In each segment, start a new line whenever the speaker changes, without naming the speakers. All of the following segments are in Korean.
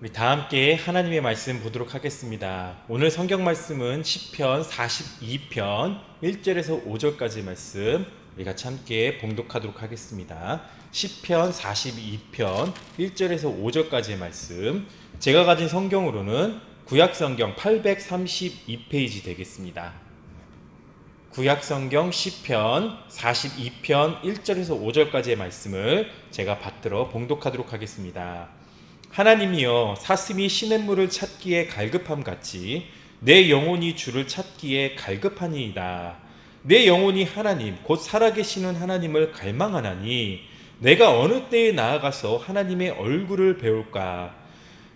우리 다 함께 하나님의 말씀 보도록 하겠습니다. 오늘 성경 말씀은 시편 42편 1절에서 5절까지 말씀 우리 같이 함께 봉독하도록 하겠습니다. 시편 42편 1절에서 5절까지의 말씀 제가 가진 성경으로는 구약 성경 832페이지 되겠습니다. 구약 성경 시편 42편 1절에서 5절까지의 말씀을 제가 받들어 봉독하도록 하겠습니다. 하나님이여 사슴이 시냇물을 찾기에 갈급함 같이 내 영혼이 주를 찾기에 갈급하니이다. 내 영혼이 하나님 곧 살아계시는 하나님을 갈망하나니 내가 어느 때에 나아가서 하나님의 얼굴을 배울까?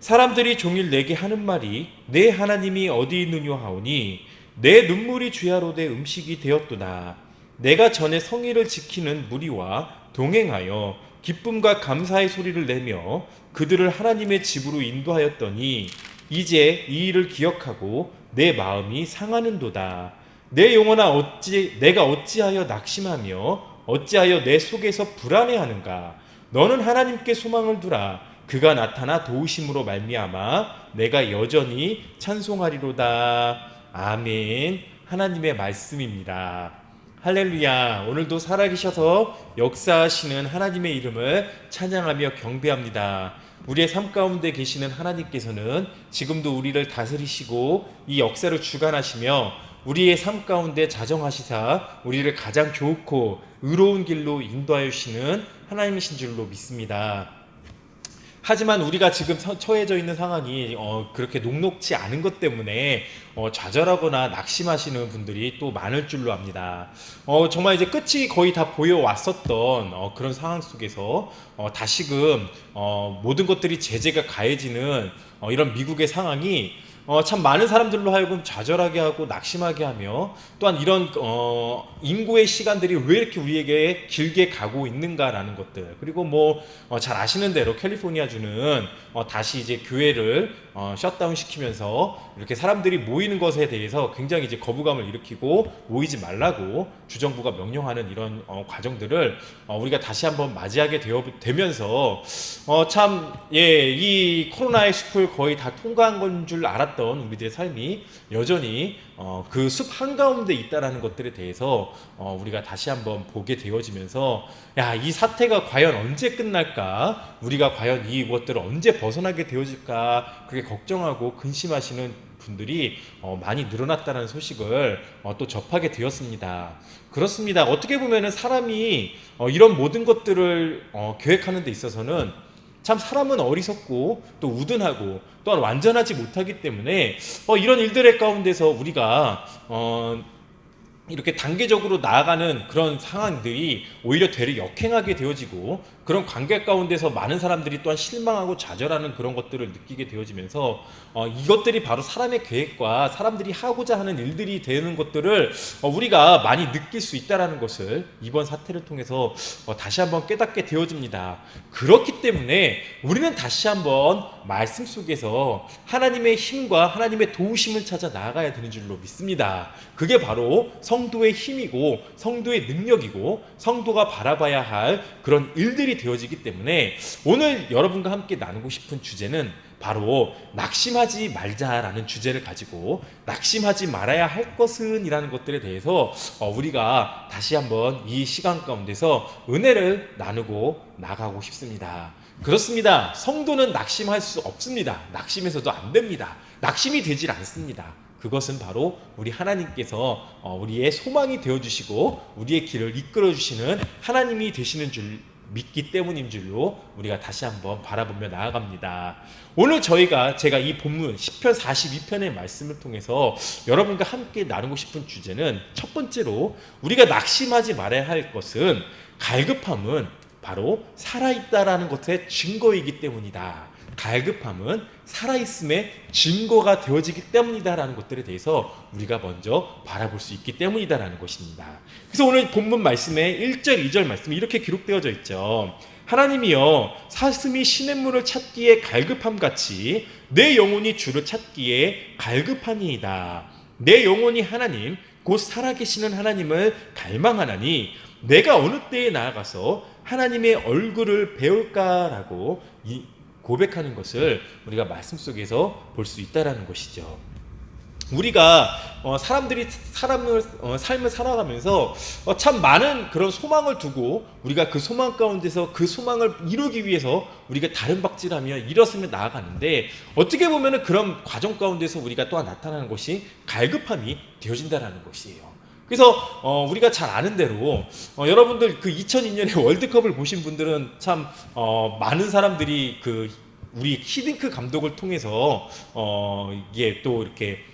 사람들이 종일 내게 하는 말이 내 하나님이 어디 있느냐 하오니 내 눈물이 주야로 내 음식이 되었도다. 내가 전에 성의를 지키는 무리와 동행하여 기쁨과 감사의 소리를 내며 그들을 하나님의 집으로 인도하였더니 이제 이 일을 기억하고 내 마음이 상하는도다. 내 영혼아 어찌 내가 어찌하여 낙심하며 어찌하여 내 속에서 불안해하는가? 너는 하나님께 소망을 두라. 그가 나타나 도우심으로 말미암아 내가 여전히 찬송하리로다. 아멘. 하나님의 말씀입니다. 할렐루야. 오늘도 살아계셔서 역사하시는 하나님의 이름을 찬양하며 경배합니다. 우리의 삶 가운데 계시는 하나님께서는 지금도 우리를 다스리시고 이 역사를 주관하시며 우리의 삶 가운데 자정하시사 우리를 가장 좋고 의로운 길로 인도하여 주시는 하나님이신 줄로 믿습니다. 하지만 우리가 지금 서- 처해져 있는 상황이 어, 그렇게 녹록치 않은 것 때문에 어, 좌절하거나 낙심하시는 분들이 또 많을 줄로 압니다. 어, 정말 이제 끝이 거의 다 보여 왔었던 어, 그런 상황 속에서 어, 다시금 어, 모든 것들이 제재가 가해지는 어, 이런 미국의 상황이 어, 참 많은 사람들로 하여금 좌절하게 하고 낙심하게 하며 또한 이런 어, 인고의 시간들이 왜 이렇게 우리에게 길게 가고 있는가라는 것들. 그리고 뭐잘 아시는 대로 캘리포니아 주는 어, 다시 이제 교회를 어, 셧다운 시키면서 이렇게 사람들이 모이는 것에 대해서 굉장히 이제 거부감을 일으키고 모이지 말라고 주정부가 명령하는 이런 어, 과정들을 어, 우리가 다시 한번 맞이하게 되어, 되면서 어, 참, 예, 이 코로나의 숲을 거의 다 통과한 건 줄 알았 던 우리들의 삶이 여전히 어, 그 숲 한가운데 있다라는 것들에 대해서 어, 우리가 다시 한번 보게 되어지면서 야, 이 사태가 과연 언제 끝날까? 우리가 과연 이것들을 언제 벗어나게 되어질까? 그게 걱정하고 근심하시는 분들이 어, 많이 늘어났다는 소식을 어, 또 접하게 되었습니다. 그렇습니다. 어떻게 보면은 사람이 어, 이런 모든 것들을 어, 계획하는 데 있어서는 참 사람은 어리석고 또 우둔하고 또한 완전하지 못하기 때문에 어, 이런 일들의 가운데서 우리가 어, 이렇게 단계적으로 나아가는 그런 상황들이 오히려 되려 역행하게 되어지고 그런 관계 가운데서 많은 사람들이 또한 실망하고 좌절하는 그런 것들을 느끼게 되어지면서 어, 이것들이 바로 사람의 계획과 사람들이 하고자 하는 일들이 되는 것들을 어, 우리가 많이 느낄 수 있다라는 것을 이번 사태를 통해서 어, 다시 한번 깨닫게 되어집니다. 그렇기 때문에 우리는 다시 한번 말씀 속에서 하나님의 힘과 하나님의 도우심을 찾아 나아가야 되는 줄로 믿습니다. 그게 바로 성도의 힘이고 성도의 능력이고 성도가 바라봐야 할 그런 일들이 되어지기 때문에 오늘 여러분과 함께 나누고 싶은 주제는 바로 낙심하지 말자라는 주제를 가지고 낙심하지 말아야 할 것은 이라는 것들에 대해서 어, 우리가 다시 한번 이 시간 가운데서 은혜를 나누고 나가고 싶습니다. 그렇습니다. 성도는 낙심할 수 없습니다. 낙심해서도 안 됩니다. 낙심이 되질 않습니다. 그것은 바로 우리 하나님께서 어, 우리의 소망이 되어 주시고 우리의 길을 이끌어 주시는 하나님이 되시는 줄 믿기 때문인 줄로 우리가 다시 한번 바라보며 나아갑니다. 오늘 저희가 제가 이 본문 10편 42편의 말씀을 통해서 여러분과 함께 나누고 싶은 주제는 첫 번째로 우리가 낙심하지 말아야 할 것은 갈급함은 바로 살아있다라는 것의 증거이기 때문이다. 갈급함은 살아있음의 증거가 되어지기 때문이다라는 것들에 대해서 우리가 먼저 바라볼 수 있기 때문이다라는 것입니다. 그래서 오늘 본문 말씀에 1절, 2절 말씀이 이렇게 기록되어져 있죠. 하나님이여 사슴이 시냇물을 찾기에 갈급함 같이 내 영혼이 주를 찾기에 갈급하니이다. 내 영혼이 하나님 곧 살아계시는 하나님을 갈망하나니 내가 어느 때에 나아가서 하나님의 얼굴을 배울까라고 이 고백하는 것을 우리가 말씀 속에서 볼 수 있다라는 것이죠. 우리가 어, 사람들이 사람을 어, 삶을 살아가면서 어, 참 많은 그런 소망을 두고 우리가 그 소망 가운데서 그 소망을 이루기 위해서 우리가 다른 박질하며 일었으며 나아가는데 어떻게 보면은 그런 과정 가운데서 우리가 또한 나타나는 것이 갈급함이 되어진다라는 것이에요. 그래서 어, 우리가 잘 아는 대로 어, 여러분들 그 2002년에 월드컵을 보신 분들은 참 어, 많은 사람들이 그 우리 히딩크 감독을 통해서 어, 이게 또 이렇게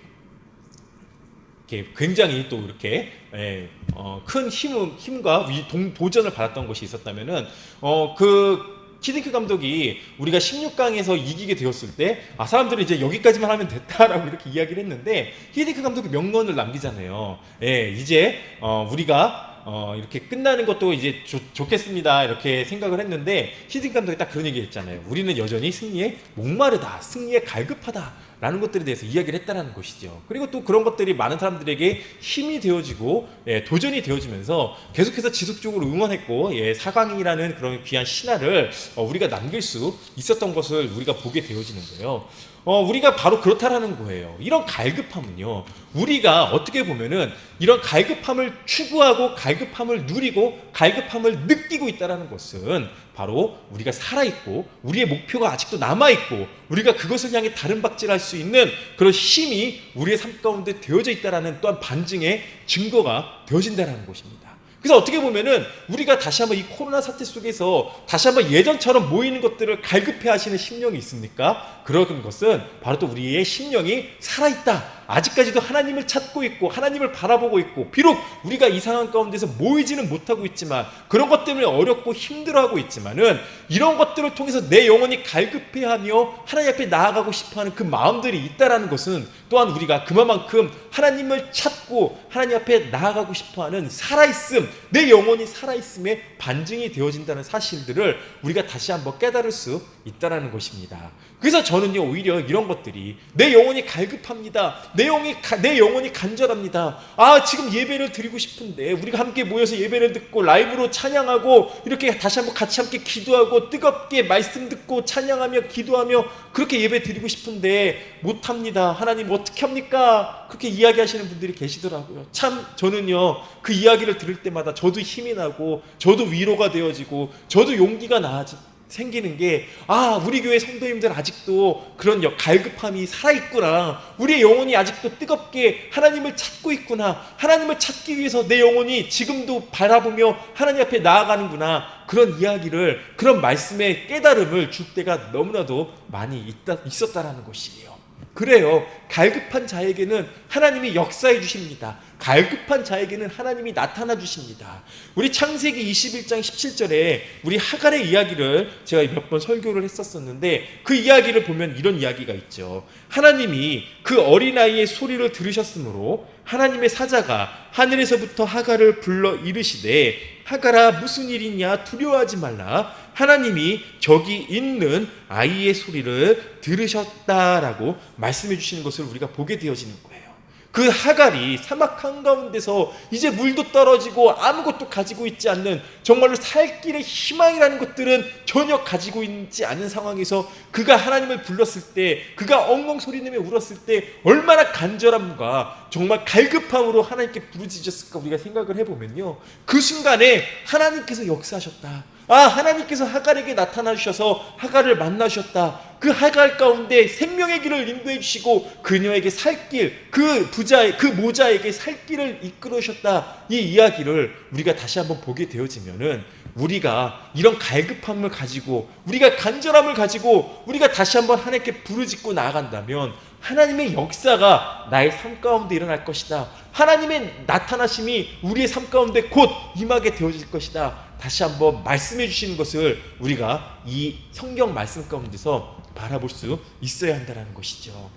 이렇게 굉장히 또 이렇게 예, 어, 큰 힘, 힘과 위, 동, 도전을 받았던 것이 있었다면은 어, 그 키딩크 감독이 우리가 16강에서 이기게 되었을 때 아, 사람들이 이제 여기까지만 하면 됐다라고 이렇게 이야기를 했는데 히딩크 감독이 명언을 남기잖아요. 예, 이제 어, 우리가 어, 이렇게 끝나는 것도 이제 좋, 좋겠습니다. 이렇게 생각을 했는데 히딩크 감독이 딱 그런 얘기 했잖아요. 우리는 여전히 승리에 목마르다. 승리에 갈급하다. 라는 것들에 대해서 이야기를 했다는 것이죠. 그리고 또 그런 것들이 많은 사람들에게 힘이 되어지고 예, 도전이 되어지면서 계속해서 지속적으로 응원했고 예, 사강이라는 그런 귀한 신화를 어, 우리가 남길 수 있었던 것을 우리가 보게 되어지는 거예요. 어, 우리가 바로 그렇다라는 거예요. 이런 갈급함은요, 우리가 어떻게 보면은 이런 갈급함을 추구하고 갈급함을 누리고 갈급함을 느끼고 있다라는 것은 바로 우리가 살아있고 우리의 목표가 아직도 남아있고 우리가 그것을 향해 다른 박질할 수 있는 그런 힘이 우리의 삶 가운데 되어져 있다라는 또한 반증의 증거가 되어진다라는 것입니다. 그래서 어떻게 보면은 우리가 다시 한번 이 코로나 사태 속에서 다시 한번 예전처럼 모이는 것들을 갈급해 하시는 심령이 있습니까? 그런 것은 바로 또 우리의 심령이 살아있다. 아직까지도 하나님을 찾고 있고 하나님을 바라보고 있고 비록 우리가 이 상황 가운데서 모이지는 못하고 있지만 그런 것 때문에 어렵고 힘들어하고 있지만은 이런 것들을 통해서 내 영혼이 갈급해하며 하나님 앞에 나아가고 싶어하는 그 마음들이 있다라는 것은 또한 우리가 그만큼 하나님을 찾고 하나님 앞에 나아가고 싶어하는 살아있음 내 영혼이 살아있음의 반증이 되어진다는 사실들을 우리가 다시 한번 깨달을 수 있다라는 것입니다. 그래서 저는요 오히려 이런 것들이 내 영혼이 갈급합니다. 내 영혼이 가- 내 영혼이 간절합니다. 아 지금 예배를 드리고 싶은데 우리가 함께 모여서 예배를 듣고 라이브로 찬양하고 이렇게 다시 한번 같이 함께 기도하고 뜨겁게 말씀 듣고 찬양하며 기도하며 그렇게 예배 드리고 싶은데 못 합니다. 하나님 어떻게 합니까? 그렇게 이야기하시는 분들이 계시더라고요. 참 저는요 그 이야기를 들을 때마다 저도 힘이 나고 저도 위로가 되어지고 저도 용기가 나아지. 생기는 게, 아, 우리 교회 성도님들 아직도 그런 역- 갈급함이 살아있구나. 우리의 영혼이 아직도 뜨겁게 하나님을 찾고 있구나. 하나님을 찾기 위해서 내 영혼이 지금도 바라보며 하나님 앞에 나아가는구나. 그런 이야기를, 그런 말씀의 깨달음을 줄 때가 너무나도 많이 있다, 있었다라는 것이에요. 그래요. 갈급한 자에게는 하나님이 역사해 주십니다. 갈급한 자에게는 하나님이 나타나 주십니다. 우리 창세기 21장 17절에 우리 하갈의 이야기를 제가 몇 번 설교를 했었었는데 그 이야기를 보면 이런 이야기가 있죠. 하나님이 그 어린아이의 소리를 들으셨으므로 하나님의 사자가 하늘에서부터 하갈을 불러 이르시되 하갈아 무슨 일이냐 두려워하지 말라 하나님이 저기 있는 아이의 소리를 들으셨다라고 말씀해 주시는 것을 우리가 보게 되어지는 거예요. 그 하갈이 사막 한가운데서 이제 물도 떨어지고 아무것도 가지고 있지 않는 정말로 살 길의 희망이라는 것들은 전혀 가지고 있지 않은 상황에서 그가 하나님을 불렀을 때 그가 엉엉 소리내며 울었을 때 얼마나 간절함과 정말 갈급함으로 하나님께 부르짖었을까 우리가 생각을 해보면요 그 순간에 하나님께서 역사하셨다 아 하나님께서 하갈에게 나타나 주셔서 하갈을 만나 주셨다. 그 하갈 가운데 생명의 길을 인도해 주시고 그녀에게 살 길, 그 부자의 그 모자에게 살 길을 이끌어 주셨다. 이 이야기를 우리가 다시 한번 보게 되어지면은 우리가 이런 갈급함을 가지고 우리가 간절함을 가지고 우리가 다시 한번 하나님께 부르짖고 나아간다면 하나님의 역사가 나의 삶 가운데 일어날 것이다. 하나님의 나타나심이 우리의 삶 가운데 곧 임하게 되어질 것이다. 다시 한번 말씀해 주시는 것을 우리가 이 성경 말씀 가운데서 바라볼 수 있어야 한다는 것이죠.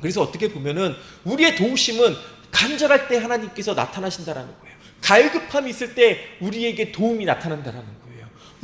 그래서 어떻게 보면은 우리의 도우심은 간절할 때 하나님께서 나타나신다라는 거예요. 갈급함이 있을 때 우리에게 도움이 나타난다라는 거예요.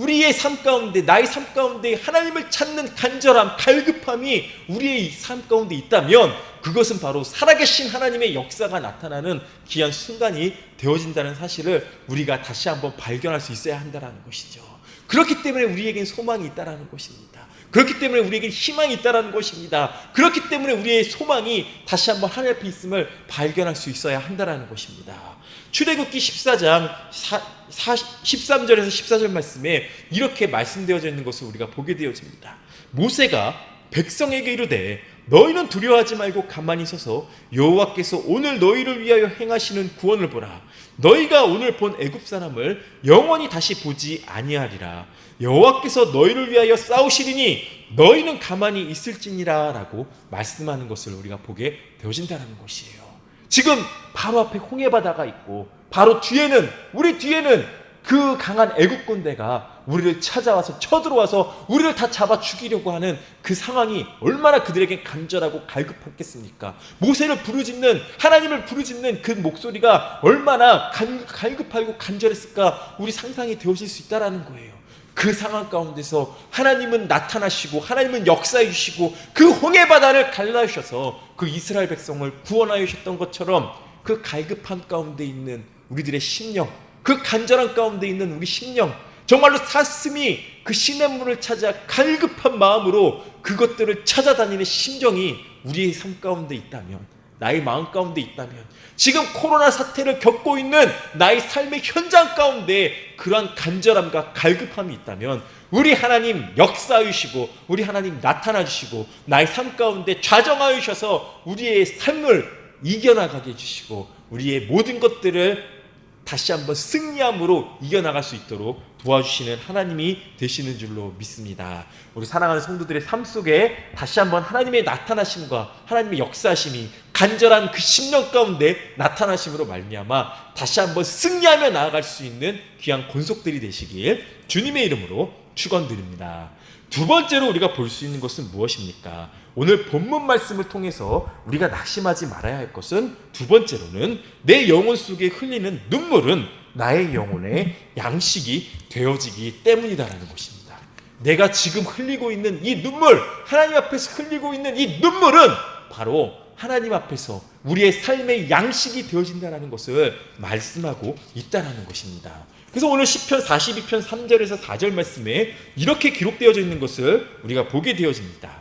우리의 삶 가운데 나의 삶 가운데 하나님을 찾는 간절함, 갈급함이 우리의 삶 가운데 있다면 그것은 바로 살아계신 하나님의 역사가 나타나는 귀한 순간이 되어진다는 사실을 우리가 다시 한번 발견할 수 있어야 한다는 것이죠. 그렇기 때문에 우리에겐 소망이 있다라는 것입니다. 그렇기 때문에 우리에겐 희망이 있다라는 것입니다. 그렇기 때문에 우리의 소망이 다시 한번 하늘 앞에 있음을 발견할 수 있어야 한다라는 것입니다. 출애굽기 14장 4, 13절에서 14절 말씀에 이렇게 말씀되어져 있는 것을 우리가 보게 되어집니다. 모세가 백성에게 이르되 너희는 두려워하지 말고 가만히 서서 여호와께서 오늘 너희를 위하여 행하시는 구원을 보라. 너희가 오늘 본 애굽 사람을 영원히 다시 보지 아니하리라. 여호와께서 너희를 위하여 싸우시리니 너희는 가만히 있을지니라라고 말씀하는 것을 우리가 보게 되어진다는 것이에요. 지금 바로 앞에 홍해 바다가 있고 바로 뒤에는 우리 뒤에는 그 강한 애국 군대가 우리를 찾아와서 쳐들어와서 우리를 다 잡아 죽이려고 하는 그 상황이 얼마나 그들에게 간절하고 갈급했겠습니까? 모세를 부르짖는 하나님을 부르짖는 그 목소리가 얼마나 간, 갈급하고 간절했을까? 우리 상상이 되어질 수 있다라는 거예요. 그 상황 가운데서 하나님은 나타나시고 하나님은 역사해 주시고 그 홍해 바다를 갈라주셔서 그 이스라엘 백성을 구원하여 주셨던 것처럼 그 갈급한 가운데 있는 우리들의 심령 그 간절한 가운데 있는 우리 심령 정말로 사슴이 그 신의 문을 찾아 갈급한 마음으로 그것들을 찾아다니는 심정이 우리의 삶 가운데 있다면 나의 마음 가운데 있다면 지금 코로나 사태를 겪고 있는 나의 삶의 현장 가운데 그러한 간절함과 갈급함이 있다면 우리 하나님 역사해 주시고 우리 하나님 나타나 주시고 나의 삶 가운데 좌정하여 주셔서 우리의 삶을 이겨나가게 해주시고 우리의 모든 것들을 다시 한번 승리함으로 이겨나갈 수 있도록 도와주시는 하나님이 되시는 줄로 믿습니다. 우리 사랑하는 성도들의 삶 속에 다시 한번 하나님의 나타나심과 하나님의 역사심이 간절한 그 심령 가운데 나타나심으로 말미암아 다시 한번 승리하며 나아갈 수 있는 귀한 권속들이 되시길 주님의 이름으로 축원드립니다. 두 번째로 우리가 볼 수 있는 것은 무엇입니까? 오늘 본문 말씀을 통해서 우리가 낙심하지 말아야 할 것은 두 번째로는 내 영혼 속에 흘리는 눈물은 나의 영혼의 양식이 되어지기 때문이다라는 것입니다. 내가 지금 흘리고 있는 이 눈물, 하나님 앞에서 흘리고 있는 이 눈물은 바로 하나님 앞에서 우리의 삶의 양식이 되어진다는 것을 말씀하고 있다는 것입니다. 그래서 오늘 10편 42편 3절에서 4절 말씀에 이렇게 기록되어져 있는 것을 우리가 보게 되어집니다.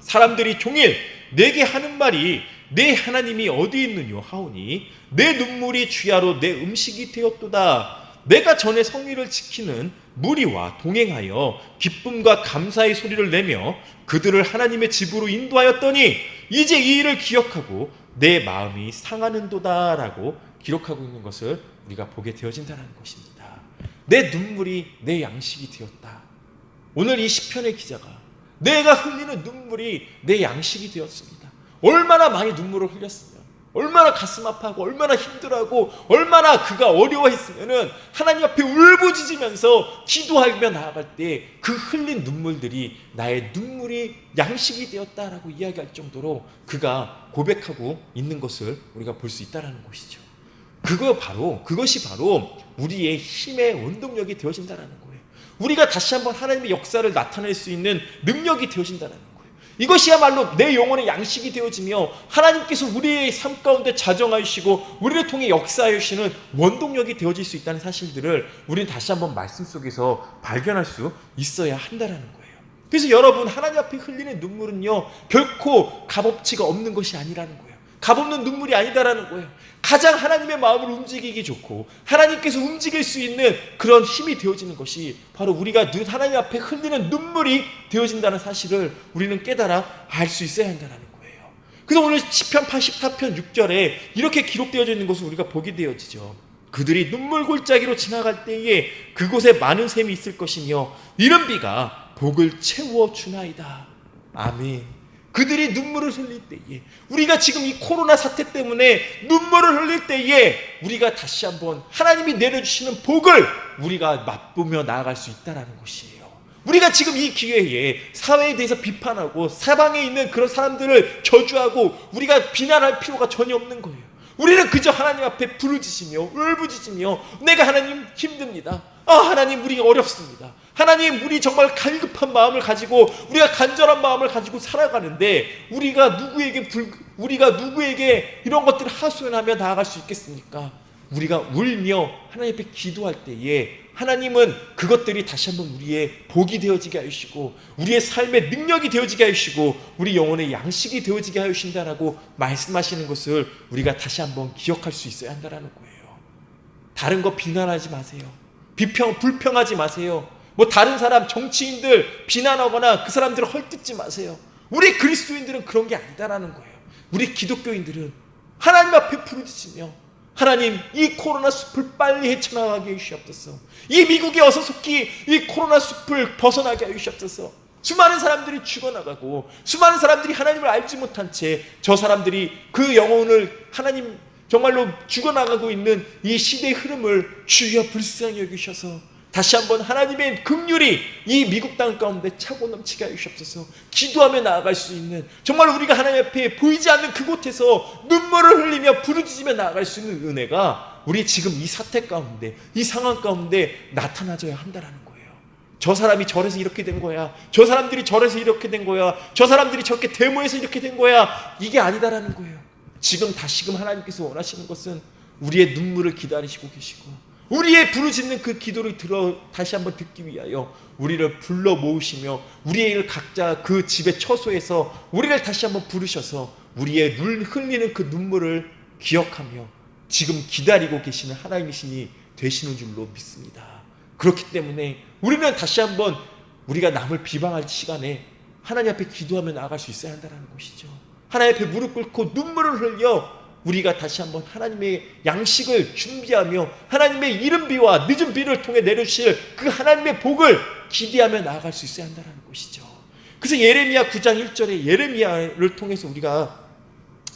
사람들이 종일 내게 하는 말이 내 하나님이 어디 있느냐 하오니 내 눈물이 주야로 내 음식이 되었도다. 내가 전에 성리를 지키는 무리와 동행하여 기쁨과 감사의 소리를 내며 그들을 하나님의 집으로 인도하였더니 이제 이 일을 기억하고 내 마음이 상하는도다라고 기록하고 있는 것을 우리가 보게 되어진다는 것입니다. 내 눈물이 내 양식이 되었다. 오늘 이 시편의 기자가 내가 흘리는 눈물이 내 양식이 되었습니다. 얼마나 많이 눈물을 흘렸으면, 얼마나 가슴 아파하고, 얼마나 힘들어하고, 얼마나 그가 어려워했으면은 하나님 앞에 울부짖으면서 기도하며 나아갈 때 그 흘린 눈물들이 나의 눈물이 양식이 되었다라고 이야기할 정도로 그가 고백하고 있는 것을 우리가 볼 수 있다라는 것이죠. 그거 바로 그것이 바로 우리의 힘의 원동력이 되어진다라는 거예요. 우리가 다시 한번 하나님의 역사를 나타낼 수 있는 능력이 되어진다는 거예요. 이것이야말로 내 영혼의 양식이 되어지며 하나님께서 우리의 삶 가운데 자정하시고 우리를 통해 역사하시는 원동력이 되어질 수 있다는 사실들을 우리는 다시 한번 말씀 속에서 발견할 수 있어야 한다라는 거예요. 그래서 여러분 하나님 앞에 흘리는 눈물은요 결코 값어치가 없는 것이 아니라는 거예요. 값없는 눈물이 아니다라는 거예요. 가장 하나님의 마음을 움직이기 좋고 하나님께서 움직일 수 있는 그런 힘이 되어지는 것이 바로 우리가 하나님 앞에 흘리는 눈물이 되어진다는 사실을 우리는 깨달아 알 수 있어야 한다는 거예요. 그래서 오늘 10편 84편 6절에 이렇게 기록되어져 있는 것을 우리가 보게 되어지죠. 그들이 눈물 골짜기로 지나갈 때에 그곳에 많은 샘이 있을 것이며 이른 비가 복을 채워 주나이다. 아멘. 그들이 눈물을 흘릴 때에 우리가 지금 이 코로나 사태 때문에 눈물을 흘릴 때에 우리가 다시 한번 하나님이 내려주시는 복을 우리가 맛보며 나아갈 수 있다라는 것이에요. 우리가 지금 이 기회에 사회에 대해서 비판하고 사방에 있는 그런 사람들을 저주하고 우리가 비난할 필요가 전혀 없는 거예요. 우리는 그저 하나님 앞에 부르짖으며 울부짖으며 내가 하나님 힘듭니다. 아, 하나님, 우리 어렵습니다. 하나님, 우리 정말 갈급한 마음을 가지고, 우리가 간절한 마음을 가지고 살아가는데, 우리가 누구에게 불, 우리가 누구에게 이런 것들을 하소연하며 나아갈 수 있겠습니까? 우리가 울며 하나님 앞에 기도할 때에 하나님은 그것들이 다시 한번 우리의 복이 되어지게 하시고 우리의 삶의 능력이 되어지게 하시고 우리 영혼의 양식이 되어지게 하신다라고 말씀하시는 것을 우리가 다시 한번 기억할 수 있어야 한다라는 거예요. 다른 거 비난하지 마세요. 비평 불평하지 마세요. 뭐 다른 사람 정치인들 비난하거나 그 사람들을 헐뜯지 마세요. 우리 그리스도인들은 그런 게 아니다라는 거예요. 우리 기독교인들은 하나님 앞에 부르짖으며 하나님 이 코로나 숲을 빨리 헤쳐나가게 해주시옵소서. 이 미국에 어서 속히 이 코로나 숲을 벗어나게 해주시옵소서. 수많은 사람들이 죽어나가고 수많은 사람들이 하나님을 알지 못한 채 저 사람들이 그 영혼을 하나님 정말로 죽어나가고 있는 이 시대의 흐름을 주여 불쌍히 여기셔서 다시 한번 하나님의 긍휼이 이 미국 땅 가운데 차고 넘치게 하시옵소서. 기도하며 나아갈 수 있는 정말 우리가 하나님 앞에 보이지 않는 그곳에서 눈물을 흘리며 부르짖으며 나아갈 수 있는 은혜가 우리 지금 이 사태 가운데 이 상황 가운데 나타나져야 한다라는 거예요. 저 사람이 저래서 이렇게 된 거야. 저 사람들이 저래서 이렇게 된 거야. 저 사람들이 저렇게 데모해서 이렇게 된 거야. 이게 아니다라는 거예요. 지금 다시금 하나님께서 원하시는 것은 우리의 눈물을 기다리시고 계시고 우리의 부르짖는 그 기도를 들어 다시 한번 듣기 위하여 우리를 불러 모으시며 우리의 각자 그 집의 처소에서 우리를 다시 한번 부르셔서 우리의 눈 흘리는 그 눈물을 기억하며 지금 기다리고 계시는 하나님이시니 되시는 줄로 믿습니다. 그렇기 때문에 우리는 다시 한번 우리가 남을 비방할 시간에 하나님 앞에 기도하며 나아갈 수 있어야 한다는 것이죠. 하나님 앞에 무릎 꿇고 눈물을 흘려 우리가 다시 한번 하나님의 양식을 준비하며 하나님의 이른 비와 늦은 비를 통해 내려주실 그 하나님의 복을 기대하며 나아갈 수 있어야 한다는 것이죠. 그래서 예레미야 9장 1절에 예레미야를 통해서 우리가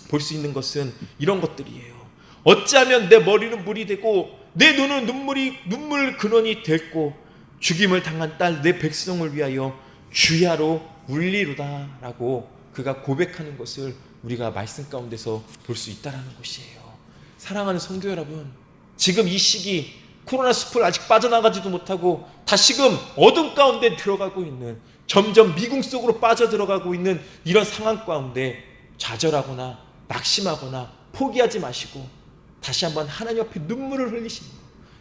볼 수 있는 것은 이런 것들이에요. 어찌하면 내 머리는 물이 되고 내 눈은 눈물이 눈물 근원이 됐고 죽임을 당한 딸 내 백성을 위하여 주야로 울리로다라고 그가 고백하는 것을 우리가 말씀 가운데서 볼 수 있다라는 것이에요. 사랑하는 성도 여러분, 지금 이 시기 코로나 숲을 아직 빠져나가지도 못하고 다시금 어둠 가운데 들어가고 있는 점점 미궁 속으로 빠져 들어가고 있는 이런 상황 가운데 좌절하거나 낙심하거나 포기하지 마시고 다시 한번 하나님 앞에 눈물을 흘리시는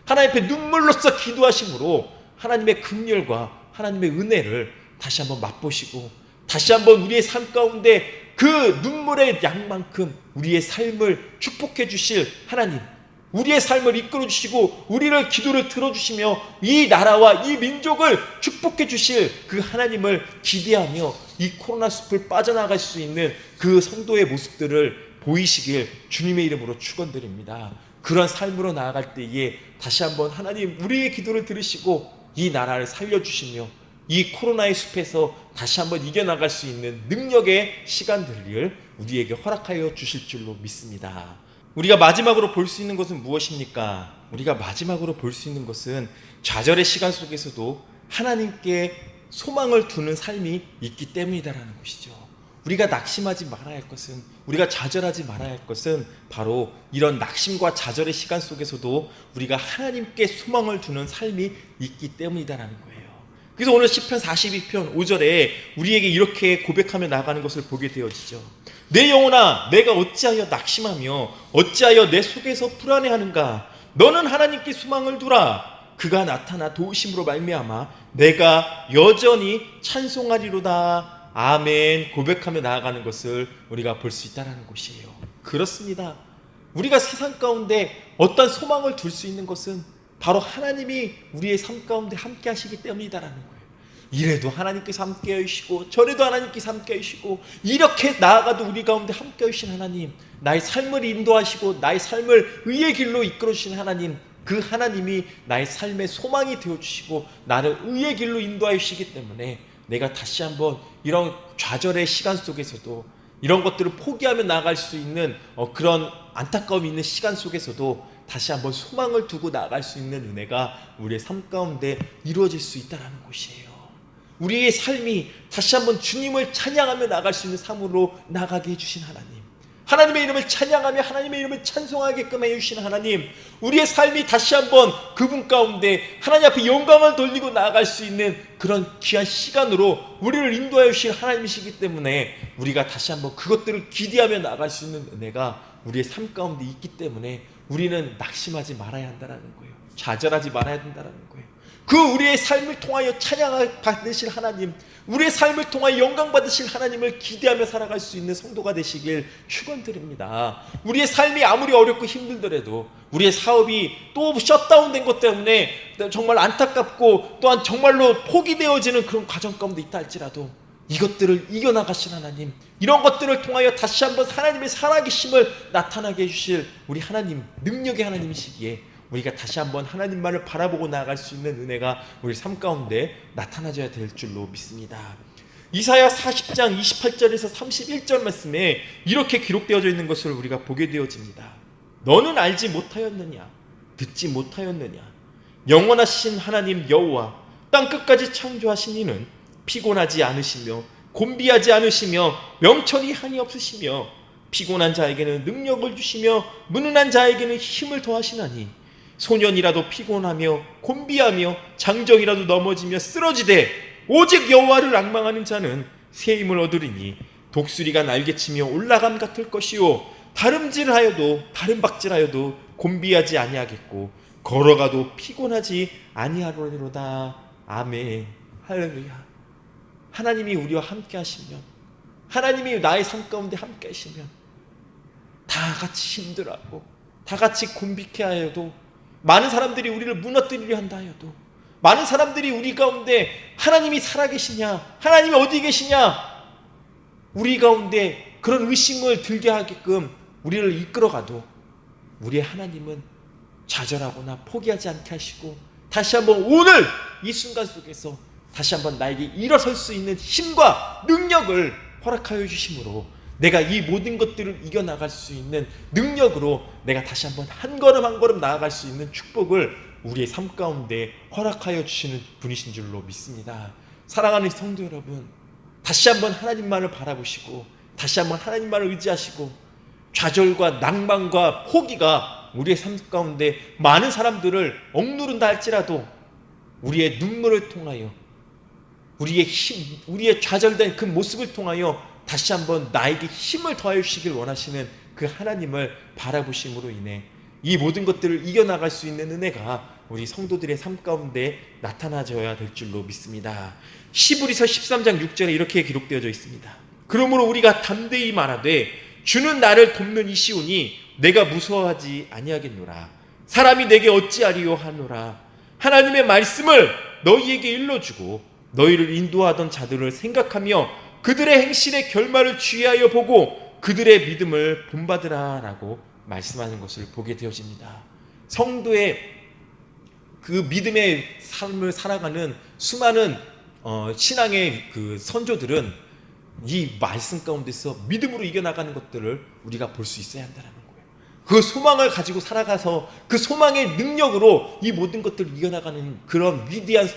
하나님 앞에 눈물로써 기도하심으로 하나님의 긍휼과 하나님의 은혜를 다시 한번 맛보시고 다시 한번 우리의 삶 가운데 그 눈물의 양만큼 우리의 삶을 축복해 주실 하나님, 우리의 삶을 이끌어 주시고 우리를 기도를 들어 주시며 이 나라와 이 민족을 축복해 주실 그 하나님을 기대하며 이 코로나 숲을 빠져나갈 수 있는 그 성도의 모습들을 보이시길 주님의 이름으로 축원드립니다. 그런 삶으로 나아갈 때에 다시 한번 하나님 우리의 기도를 들으시고 이 나라를 살려 주시며 이 코로나의 숲에서 다시 한번 이겨나갈 수 있는 능력의 시간들을 우리에게 허락하여 주실 줄로 믿습니다. 우리가 마지막으로 볼 수 있는 것은 무엇입니까? 우리가 마지막으로 볼 수 있는 것은 좌절의 시간 속에서도 하나님께 소망을 두는 삶이 있기 때문이다라는 것이죠. 우리가 낙심하지 말아야 할 것은 우리가 좌절하지 말아야 할 것은 바로 이런 낙심과 좌절의 시간 속에서도 우리가 하나님께 소망을 두는 삶이 있기 때문이다라는 거예요. 그래서 오늘 10편 42편 5절에 우리에게 이렇게 고백하며 나가는 것을 보게 되어지죠. 내 영혼아 내가 어찌하여 낙심하며 어찌하여 내 속에서 불안해하는가 너는 하나님께 소망을 두라 그가 나타나 도우심으로 말미암아 내가 여전히 찬송하리로다 아멘 고백하며 나아가는 것을 우리가 볼 수 있다라는 것이에요. 그렇습니다. 우리가 세상 가운데 어떤 소망을 둘 수 있는 것은 바로 하나님이 우리의 삶 가운데 함께 하시기 때문이다라는 거예요. 이래도 하나님께서 함께 하시고 저래도 하나님께서 함께 하시고 이렇게 나아가도 우리 가운데 함께 하신 하나님 나의 삶을 인도하시고 나의 삶을 의의 길로 이끌어 주신 하나님 그 하나님이 나의 삶의 소망이 되어 주시고 나를 의의 길로 인도하여 주시기 때문에 내가 다시 한번 이런 좌절의 시간 속에서도 이런 것들을 포기하며 나아갈 수 있는 어, 그런 안타까움이 있는 시간 속에서도 다시 한번 소망을 두고 나아갈 수 있는 은혜가 우리의 삶 가운데 이루어질 수 있다는 것이에요. 우리의 삶이 다시 한번 주님을 찬양하며 나갈 수 있는 삶으로 나가게 해주신 하나님. 하나님의 이름을 찬양하며 하나님의 이름을 찬송하게끔 해주신 하나님 우리의 삶이 다시 한번 그분 가운데 하나님 앞에 영광을 돌리고 나아갈 수 있는 그런 귀한 시간으로 우리를 인도하여 주신 하나님이시기 때문에 우리가 다시 한번 그것들을 기대하며 나아갈 수 있는 은혜가 우리의 삶 가운데 있기 때문에 우리는 낙심하지 말아야 한다는 거예요 좌절하지 말아야 된다는 거예요 그 우리의 삶을 통하여 찬양 받으실 하나님, 우리의 삶을 통하여 영광 받으실 하나님을 기대하며 살아갈 수 있는 성도가 되시길 축원드립니다. 우리의 삶이 아무리 어렵고 힘들더라도 우리의 사업이 또 셧다운된 것 때문에 정말 안타깝고 또한 정말로 포기되어지는 그런 과정 가운데 있다 할지라도 이것들을 이겨나가신 하나님, 이런 것들을 통하여 다시 한번 하나님의 살아계심을 나타나게 해주실 우리 하나님, 능력의 하나님이시기에 우리가 다시 한번 하나님만을 바라보고 나아갈 수 있는 은혜가 우리 삶 가운데 나타나줘야 될 줄로 믿습니다. 이사야 40장 28절에서 31절 말씀에 이렇게 기록되어져 있는 것을 우리가 보게 되어집니다. 너는 알지 못하였느냐? 듣지 못하였느냐? 영원하신 하나님 여호와 땅 끝까지 창조하신 이는 피곤하지 않으시며 곤비하지 않으시며 명철이 한이 없으시며 피곤한 자에게는 능력을 주시며 무능한 자에게는 힘을 더하시나니 소년이라도 피곤하며 곤비하며 장정이라도 넘어지며 쓰러지되 오직 여호와를 앙망하는 자는 새 힘을 얻으리니 독수리가 날개치며 올라감 같을 것이요. 다름질하여도 다름박질하여도 곤비하지 아니하겠고 걸어가도 피곤하지 아니하리로다. 아멘. 할렐루야 하나님이 우리와 함께 하시면 하나님이 나의 삶 가운데 함께 하시면 다 같이 힘들어하고 다 같이 곤비케 하여도 많은 사람들이 우리를 무너뜨리려 한다 하여도 많은 사람들이 우리 가운데 하나님이 살아계시냐 하나님이 어디 계시냐 우리 가운데 그런 의심을 들게 하게끔 우리를 이끌어가도 우리의 하나님은 좌절하거나 포기하지 않게 하시고 다시 한번 오늘 이 순간 속에서 다시 한번 나에게 일어설 수 있는 힘과 능력을 허락하여 주심으로 내가 이 모든 것들을 이겨나갈 수 있는 능력으로 내가 다시 한번 한 걸음 한 걸음 나아갈 수 있는 축복을 우리의 삶 가운데 허락하여 주시는 분이신 줄로 믿습니다. 사랑하는 성도 여러분, 다시 한번 하나님만을 바라보시고 다시 한번 하나님만을 의지하시고 좌절과 낭만과 포기가 우리의 삶 가운데 많은 사람들을 억누른다 할지라도 우리의 눈물을 통하여 우리의 힘, 우리의 좌절된 그 모습을 통하여 다시 한번 나에게 힘을 더해 주시길 원하시는 그 하나님을 바라보심으로 인해 이 모든 것들을 이겨나갈 수 있는 은혜가 우리 성도들의 삶 가운데 나타나져야 될 줄로 믿습니다. 시브리서 13장 6절에 이렇게 기록되어져 있습니다. 그러므로 우리가 담대히 말하되 주는 나를 돕는 이시오니 내가 무서워하지 아니하겠노라. 사람이 내게 어찌하리요 하노라. 하나님의 말씀을 너희에게 일러주고 너희를 인도하던 자들을 생각하며 그들의 행실의 결말을 주의하여 보고 그들의 믿음을 본받으라라고 말씀하는 것을 보게 되어집니다. 성도의 그 믿음의 삶을 살아가는 수많은 어, 신앙의 그 선조들은 이 말씀 가운데서 믿음으로 이겨나가는 것들을 우리가 볼 수 있어야 한다는 거예요. 그 소망을 가지고 살아가서 그 소망의 능력으로 이 모든 것들을 이겨나가는 그런 위대한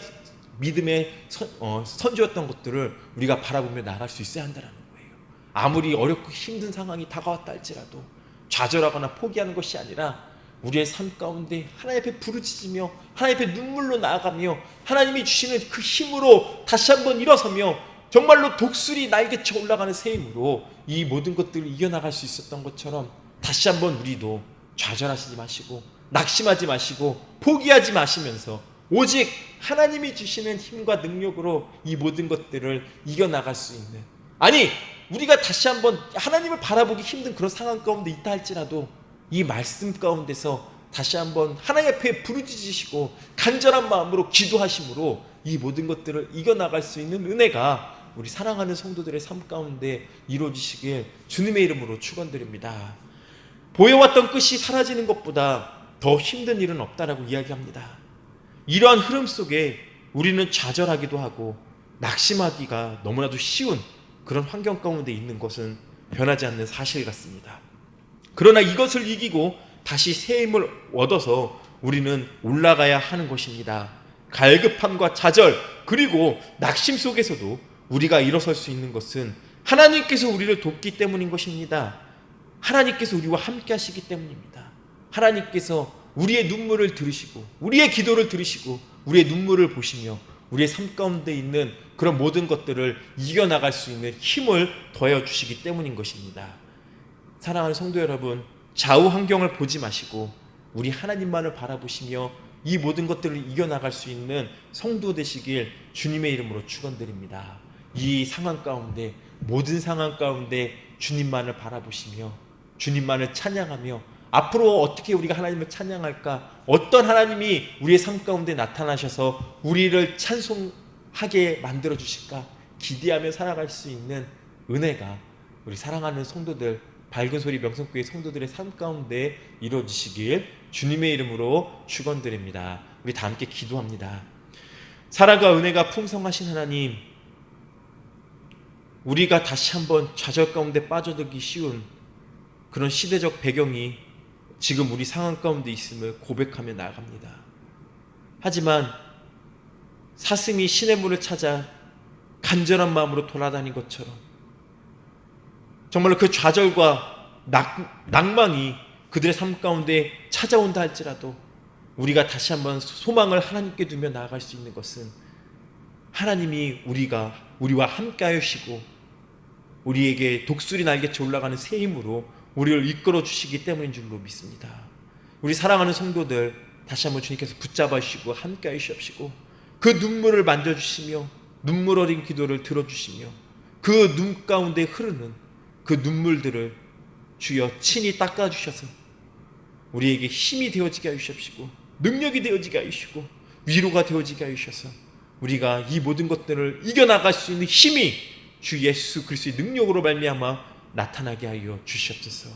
믿음의 선, 어, 선주였던 것들을 우리가 바라보며 나갈 수 있어야 한다는 거예요. 아무리 어렵고 힘든 상황이 다가왔다 할지라도 좌절하거나 포기하는 것이 아니라 우리의 삶 가운데 하나님 앞에 부르짖으며 하나님 앞에 눈물로 나아가며 하나님이 주시는 그 힘으로 다시 한번 일어서며 정말로 독수리 날개쳐 올라가는 새 힘으로 이 모든 것들을 이겨나갈 수 있었던 것처럼 다시 한번 우리도 좌절하시지 마시고 낙심하지 마시고 포기하지 마시면서 오직 하나님이 주시는 힘과 능력으로 이 모든 것들을 이겨나갈 수 있는 아니 우리가 다시 한번 하나님을 바라보기 힘든 그런 상황 가운데 있다 할지라도 이 말씀 가운데서 다시 한번 하나님 앞에 부르짖으시고 간절한 마음으로 기도하심으로 이 모든 것들을 이겨나갈 수 있는 은혜가 우리 사랑하는 성도들의 삶 가운데 이루어지시길 주님의 이름으로 축원드립니다. 보여왔던 끝이 사라지는 것보다 더 힘든 일은 없다라고 이야기합니다. 이러한 흐름 속에 우리는 좌절하기도 하고 낙심하기가 너무나도 쉬운 그런 환경 가운데 있는 것은 변하지 않는 사실 같습니다. 그러나 이것을 이기고 다시 새 힘을 얻어서 우리는 올라가야 하는 것입니다. 갈급함과 좌절 그리고 낙심 속에서도 우리가 일어설 수 있는 것은 하나님께서 우리를 돕기 때문인 것입니다. 하나님께서 우리와 함께 하시기 때문입니다. 하나님께서 우리의 눈물을 들으시고 우리의 기도를 들으시고 우리의 눈물을 보시며 우리의 삶 가운데 있는 그런 모든 것들을 이겨나갈 수 있는 힘을 더해 주시기 때문인 것입니다. 사랑하는 성도 여러분, 좌우 환경을 보지 마시고 우리 하나님만을 바라보시며 이 모든 것들을 이겨나갈 수 있는 성도 되시길 주님의 이름으로 축원드립니다. 이 상황 가운데 모든 상황 가운데 주님만을 바라보시며 주님만을 찬양하며 앞으로 어떻게 우리가 하나님을 찬양할까? 어떤 하나님이 우리의 삶 가운데 나타나셔서 우리를 찬송하게 만들어 주실까? 기대하며 살아갈 수 있는 은혜가 우리 사랑하는 성도들 밝은 소리 명성교회 성도들의 삶 가운데 이루어지시길 주님의 이름으로 축원드립니다. 우리 다 함께 기도합니다. 사랑과 은혜가 풍성하신 하나님, 우리가 다시 한번 좌절 가운데 빠져들기 쉬운 그런 시대적 배경이 지금 우리 상황 가운데 있음을 고백하며 나아갑니다. 하지만 사슴이 신의 문을 찾아 간절한 마음으로 돌아다닌 것처럼 정말로 그 좌절과 낙, 낭망이 그들의 삶 가운데 찾아온다 할지라도 우리가 다시 한번 소망을 하나님께 두며 나아갈 수 있는 것은 하나님이 우리가 우리와 함께 하시고 우리에게 독수리 날개쳐 올라가는 새 힘으로 우리를 이끌어 주시기 때문인 줄로 믿습니다. 우리 사랑하는 성도들 다시 한번 주님께서 붙잡아 주시고 함께 하시옵시고 그 눈물을 만져 주시며 눈물 어린 기도를 들어 주시며 그 눈 가운데 흐르는 그 눈물들을 주여 친히 닦아 주셔서 우리에게 힘이 되어지게 하시옵시고 능력이 되어지게 하시고 위로가 되어지게 하셔서 우리가 이 모든 것들을 이겨나갈 수 있는 힘이 주 예수 그리스도의 능력으로 말미암아 나타나게 하여 주시옵소서.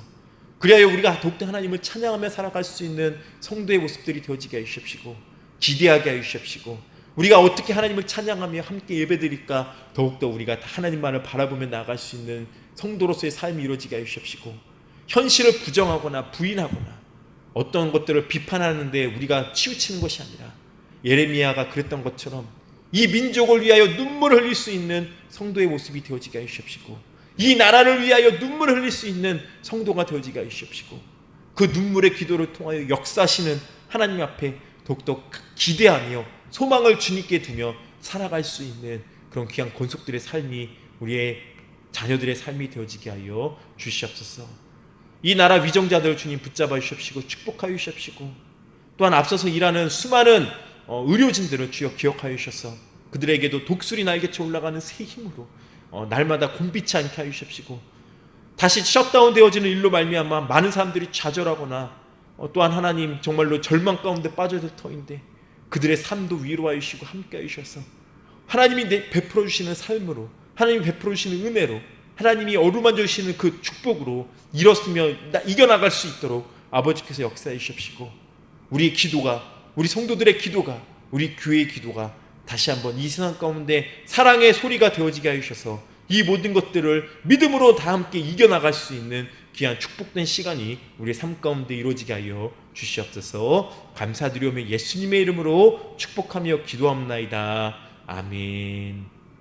그리하여 우리가 더욱더 하나님을 찬양하며 살아갈 수 있는 성도의 모습들이 되어지게 하시옵시고 기대하게 하시옵시고 우리가 어떻게 하나님을 찬양하며 함께 예배드릴까 더욱더 우리가 하나님만을 바라보며 나아갈 수 있는 성도로서의 삶이 이루어지게 하시옵시고 현실을 부정하거나 부인하거나 어떤 것들을 비판하는데 우리가 치우치는 것이 아니라 예레미야가 그랬던 것처럼 이 민족을 위하여 눈물을 흘릴 수 있는 성도의 모습이 되어지게 하시옵시고 이 나라를 위하여 눈물을 흘릴 수 있는 성도가 되어지게 하시옵시고 그 눈물의 기도를 통하여 역사하시는 하나님 앞에 더욱더 기대하며 소망을 주님께 두며 살아갈 수 있는 그런 귀한 권속들의 삶이 우리의 자녀들의 삶이 되어지게 하여 주시옵소서. 이 나라 위정자들 주님 붙잡아 주십시고 축복하여 주십시고 또한 앞서서 일하는 수많은 어, 의료진들을 주여 기억하여 주셔서 그들에게도 독수리 날개쳐 올라가는 새 힘으로 어, 날마다 곤비치 않게 하여 주십시고 다시 셧다운 되어지는 일로 말미암아 많은 사람들이 좌절하거나 어, 또한 하나님 정말로 절망 가운데 빠져들 터인데 그들의 삶도 위로하여 주시고 함께 하여 주셔서 하나님이 내 베풀어 주시는 삶으로 하나님이 베풀어 주시는 은혜로 하나님이 어루만져 주시는 그 축복으로 일었으며 이겨나갈 수 있도록 아버지께서 역사해 주십시고 우리 기도가 우리 성도들의 기도가 우리 교회의 기도가 다시 한번 이 세상 가운데 사랑의 소리가 되어지게 하셔서 이 모든 것들을 믿음으로 다 함께 이겨나갈 수 있는 귀한 축복된 시간이 우리의 삶 가운데 이루어지게 하여 주시옵소서 감사드리오며 예수님의 이름으로 축복하며 기도합나이다. 아멘.